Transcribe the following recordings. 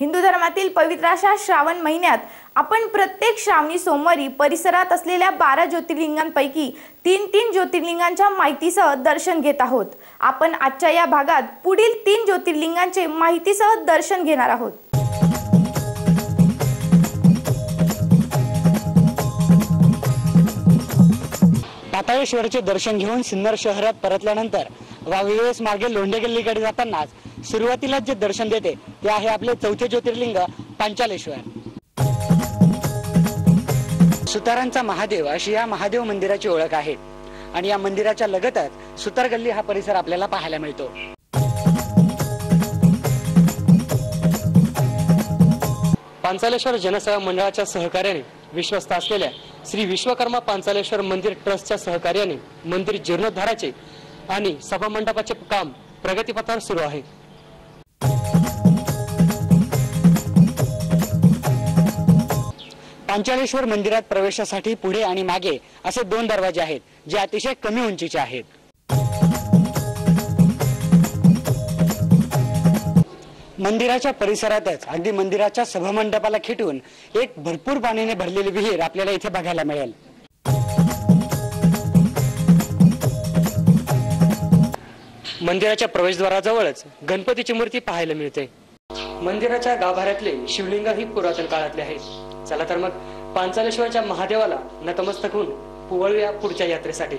हिंदू धर्मातील पवित्र अशा श्रावण महिन्यात आपण प्रत्येक श्रावणी सोमवारी परिसरात असलेल्या बारा ज्योतिर्लिंगांपैकी तीन तीन ज्योतिर्लिंगांच्या माहितीसह दर्शन घेत आहोत. आपण आजच्या या भागात पुढील तीन ज्योतिर्लिंगांचे माहितीसह दर्शन घेणार आहोत. पाताळेश्वरचे दर्शन घेऊन सिन्नर शहरात परतल्यानंतर वाविवेस मार्गे लोंढे गल्लीकडे जातानाच सुरुवातीला जे दर्शन देते ते आहे आपले चौथे ज्योतिर्लिंग पांचालेश्वर. सुतारांचा महादेव अशी या महादेव मंदिराची ओळख आहे. आणि या मंदिराच्या लगतच सुतार गल्ली हा परिसर आपल्याला पाहायला मिळतो. पांचालेश्वर जनसेवा मंडळाच्या सहकार्याने विश्वस्त असलेल्या श्री विश्वकर्मा पांचालेश्वर मंदिर ट्रस्टच्या सहकार्याने मंदिर जीर्णोद्धाराचे आणि सभामंडपाचे काम प्रगतीपथावर सुरू आहे. पांचाळेश्वर मंदिरात प्रवेशासाठी पुढे आणि मागे असे दोन दरवाजे आहेत जे अतिशय कमी उंचीचे आहेत. मंदिराच्या परिसरातच अगदी मंदिराच्या सभामंडपाला खिटून एक भरपूर पाण्याने भरलेली विहीर आपल्याला इथे बघायला मिळेल. मंदिराच्या प्रवेशद्वाराजवळच गणपतीची मूर्ती पाहायला मिळते. मंदिराच्या गाभाऱ्यातले शिवलिंग ही पुरातन काळातले आहेत. चला तर मग पांचालेश्वरच्या महादेवाला नतमस्तक होऊन पुवळूया पुढच्या यात्रेसाठी.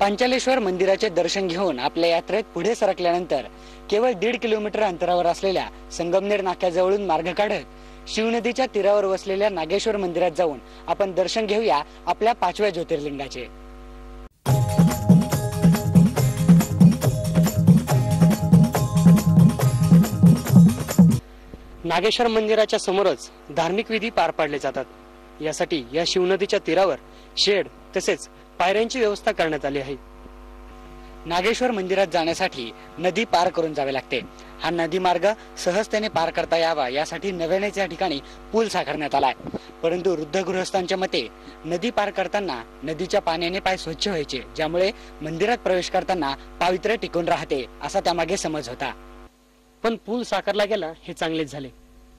पांचालेश्वर मंदिराचे दर्शन घेऊन आपल्या यात्रेत पुढे सरकल्यानंतर केवळ दीड किलोमीटर अंतरावर असलेल्या संगमनेर नाक्याजवळून मार्ग काढत शिवनदीच्या तीरावर वसलेल्या नागेश्वर मंदिरात जाऊन आपण दर्शन घेऊया आपल्या पाचव्या ज्योतिर्लिंगाचे. नागेश्वर मंदिराच्या समोरच धार्मिक विधी पार पाडले जातात. यासाठी या शिवनदीच्या तीरावर शेड तसेच पायऱ्यांची व्यवस्था करण्यात आली आहे. नागेश्वर मंदिरात जाण्यासाठी नदी पार करून जावे लागते. हा नदी मार्ग सहजतेने पार करता यावा यासाठी नव्यानेच या ठिकाणी पूल साकारण्यात आलाय. परंतु वृद्ध गृहस्थांच्या मते नदी पार करताना नदीच्या पाण्याने पाय स्वच्छ व्हायचे ज्यामुळे मंदिरात प्रवेश करताना पावित्र्य टिकून राहते असा त्यामागे समज होता. पण पूल साकारला गेला हे चांगलेच झाले.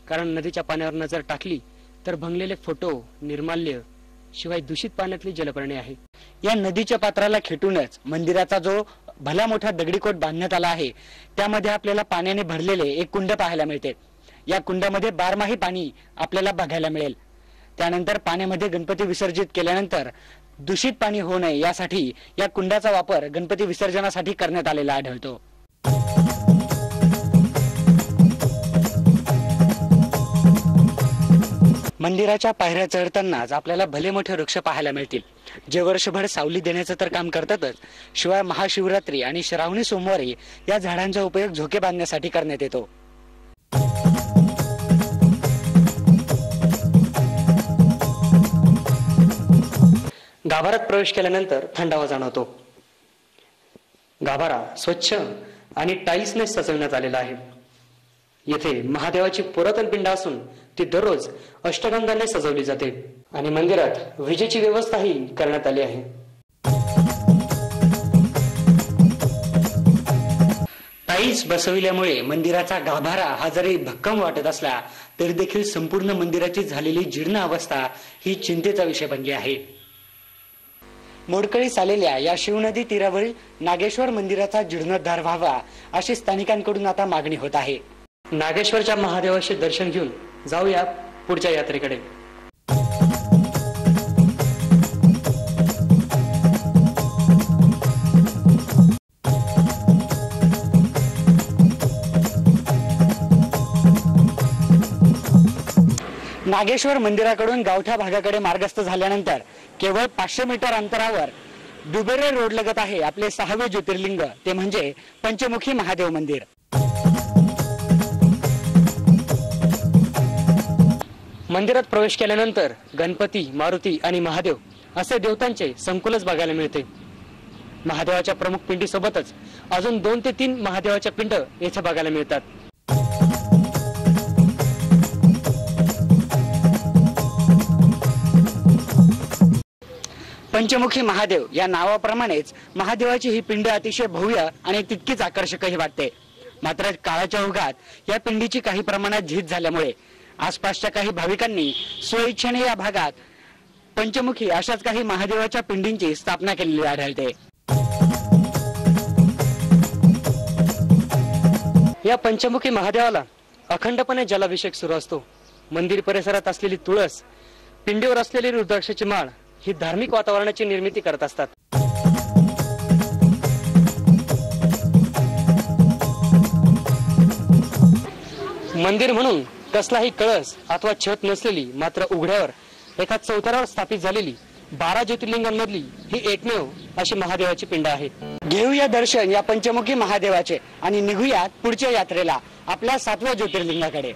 कारण नदीच्या पाण्यावर नजर टाकली तर भंगलेले फोटो निर्माल्य शिवाय दूषित पाण्यातली जलपर्णी आहे. या नदीच्या पात्राला खेटूनच मंदिराचा जो भला मोठा दगडीकोट बांधण्यात आला आहे त्यामध्ये आपल्याला पाण्याने भरलेले एक कुंड पाहायला मिळते. या कुंडामध्ये बारमाही पाणी आपल्याला बघायला मिळेल. त्यानंतर पाण्यामध्ये गणपती विसर्जित केल्यानंतर दूषित पाणी होऊ नये यासाठी या कुंडाचा वापर गणपती विसर्जनासाठी करण्यात आलेला आढळतो. मंदिराच्या पायऱ्या चढतानाच आपल्याला भले मोठे वृक्ष पाहायला मिळतील. जे वर्षभर सावली देण्याचं तर काम करतातच शिवाय महाशिवरात्री आणि श्रावणी सोमवारी या झाडांचा उपयोग झोके बांधण्यासाठी करण्यात येतो. गाभारात प्रवेश केल्यानंतर थंडावा जाणवतो. गाभारा स्वच्छ आणि टाईल्सने सजवण्यात आलेला आहे. येथे महादेवाची पुरातन पिंड असून ती दररोज अष्टगंधाने सजवली जाते आणि मंदिरात विजेची व्यवस्थाही करण्यात आली आहे. टाईल्स बसविल्यामुळे मंदिराचा गाभारा हा जरी भक्कम वाटत असला तरी देखील संपूर्ण मंदिराची झालेली जीर्ण अवस्था ही चिंतेचा विषय बनली आहे. मोडकळीस आलेल्या या शिवनदी तीरावरील नागेश्वर मंदिराचा जीर्णोद्धार व्हावा अशी स्थानिकांकडून आता मागणी होत आहे. नागेश्वरच्या महादेवाचे दर्शन घेऊन जाऊया पुढच्या यात्रेकडे. नागेश्वर मंदिराकडून गावठा भागाकडे मार्गस्थ झाल्यानंतर केवळ पाचशे मीटर अंतरावर दुबेरे रोड लगत आहे आपले सहावे ज्योतिर्लिंग ते म्हणजे पंचमुखी महादेव मंदिर. मंदिरात प्रवेश केल्यानंतर गणपती मारुती आणि महादेव असे देवतांचे संकुलच बघायला मिळते. महादेवाच्या प्रमुख पिंडीसोबतच अजून दोन ते तीन महादेवाच्या पिंड येथे बघायला मिळतात. पंचमुखी महादेव या नावाप्रमाणेच महादेवाची ही पिंड अतिशय भव्य आणि तितकीच आकर्षकही वाटते. मात्र काळाच्या ओघात या पिंडीची काही प्रमाणात झीज झाल्यामुळे आसपासच्या काही भाविकांनी स्वइच्छेने या भागात पंचमुखी अशाच काही महादेवाच्या पिंडींची स्थापना केलेली आढळते. या पंचमुखी महादेवाला अखंडपणे जलाभिषेक सुरू असतो. मंदिर परिसरात असलेली तुळस पिंडीवर असलेली रुद्राक्षाची माळ ही धार्मिक वातावरणाची निर्मिती करत असतात. मंदिर म्हणून कसलाही कळस अथवा छत नसलेली मात्र उघड्यावर एका चौथऱ्यावर स्थापित झालेली बारा ज्योतिर्लिंगांमधली ही एकमेव अशी महादेवाची पिंड आहे. घेऊया दर्शन या पंचमुखी महादेवाचे आणि निघूयात पुढच्या यात्रेला आपल्या सातव्या ज्योतिर्लिंगाकडे.